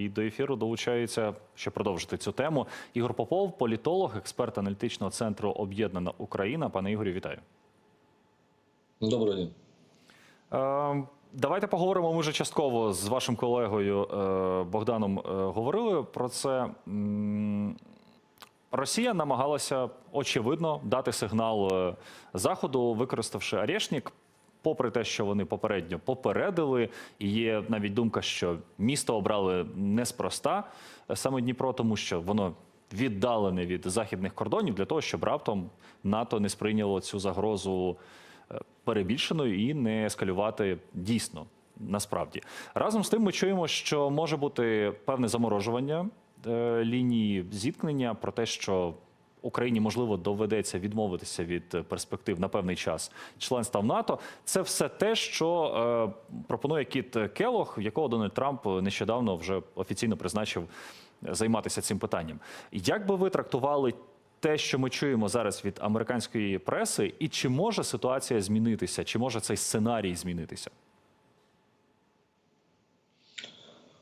І до ефіру долучається, щоб продовжити цю тему. Ігор Попов, політолог, експерт аналітичного центру Об'єднана Україна. Пане Ігорю, вітаю. Доброго дня. Е, Давайте поговоримо. Ми вже частково з вашим колегою е, Богданом е, говорили про це. Росія намагалася очевидно дати сигнал е, заходу, використавши Арешнік. Попри те, що вони попередньо попередили, і є навіть думка, що місто обрали неспроста е, саме Дніпро, тому що воно віддалене від західних кордонів для того, щоб раптом НАТО не сприйняло цю загрозу е, перебільшеною і не ескалювати дійсно насправді. Разом з тим, ми чуємо, що може бути певне заморожування е, лінії зіткнення про те, що Україні можливо доведеться відмовитися від е, перспектив на певний час членства в НАТО. Це все те, що е, пропонує Кіт Келох, якого Дональд Трамп нещодавно вже офіційно призначив е, займатися цим питанням. Як би ви трактували те, що ми чуємо зараз від американської преси, і чи може ситуація змінитися, чи може цей сценарій змінитися?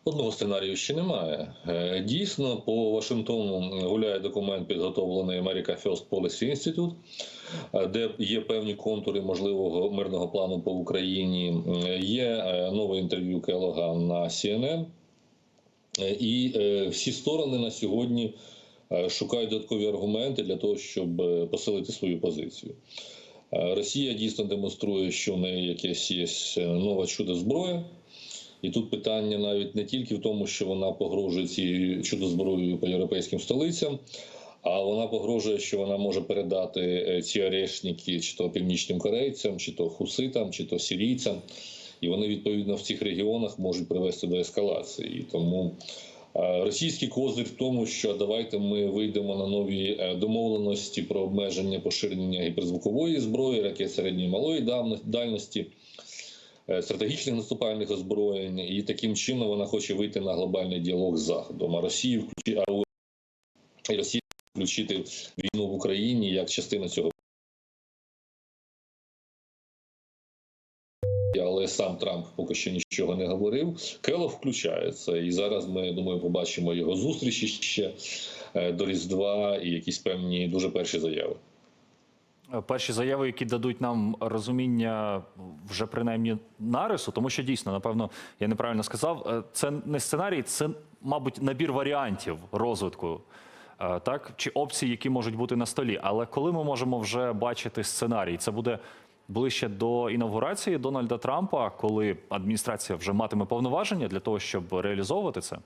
Одного сценарію ще немає. Е, Дійсно, по Вашингтону гуляє документ, підготовлений America First Policy Institute, е, де є певні контури можливого мирного плану по Україні. Є е, нове інтерв'ю Келога на CNN. І всі сторони на сьогодні шукають додаткові аргументи для того, щоб посилити свою позицію. Росія дійсно демонструє, що в неї якесь є е, нова чудо зброя. І тут питання навіть не тільки в тому, що вона погрожує цією чудо-зброєю по європейським столицям, а вона погрожує, що вона може передати е, ці арешники чи то північним корейцям, чи то хуситам, чи то сирійцям. І вони відповідно в цих регіонах можуть привести до ескалації. І тому е, російський козир в тому, що давайте ми вийдемо на нові е, домовленості про обмеження поширення гіперзвукової зброї, ракет середньої і малої дальності стратегічних наступальних озброєнь, і таким чином вона хоче вийти на глобальний діалог з Заходом. А Росію включи а Росію включити війну в Україні як частину цього. Але сам Трамп поки що нічого не говорив. Келов включається, і зараз ми думаю, побачимо його зустрічі ще е, до Різдва і якісь певні дуже перші заяви. Перші заяви, які дадуть нам розуміння вже принаймні нарису, тому що дійсно, напевно, я неправильно сказав, е, це не сценарій, це, мабуть, набір варіантів розвитку. е, Так, чи опцій, які можуть бути на столі. Але коли ми можемо вже бачити сценарій, це буде ближче до інавгурації Дональда Трампа, коли адміністрація вже матиме повноваження для того, щоб реалізовувати це.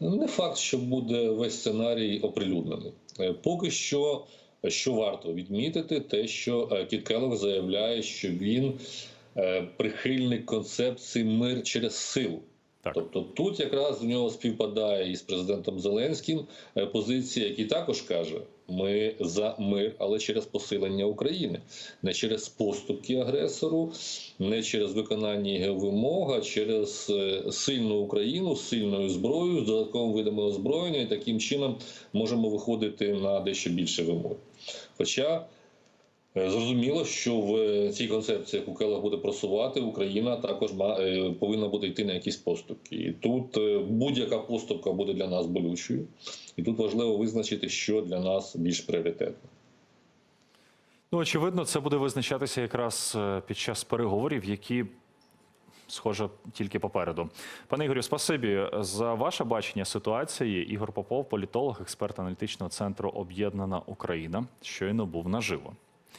Ну, Не факт, що буде весь сценарій оприлюднений. Е, Поки що, що варто відмітити, те, що е, Кіт Келлог заявляє, що він е, прихильник концепції мир через силу. Так. Тобто тут якраз в нього співпадає із президентом Зеленським позиція, який також каже: ми за мир, але через посилення України, не через поступки агресору, не через виконання його вимог, а через е, сильну Україну з сильною зброєю, з додатковим видами озброєння, і таким чином можемо виходити на дещо більше вимог. Хоча Зрозуміло, що в е, цій концепції, яку Келлог буде просувати, Україна також е, повинна буде йти на якісь поступки. І тут е, будь-яка поступка буде для нас болючою, і тут важливо визначити, що для нас більш пріоритетно. Ну, очевидно, це буде визначатися якраз е, під час переговорів, які, схоже, тільки попереду. Пане Ігорю, спасибі за ваше бачення ситуації. Ігор Попов, політолог, експерт аналітичного центру Об'єднана Україна, щойно був наживо.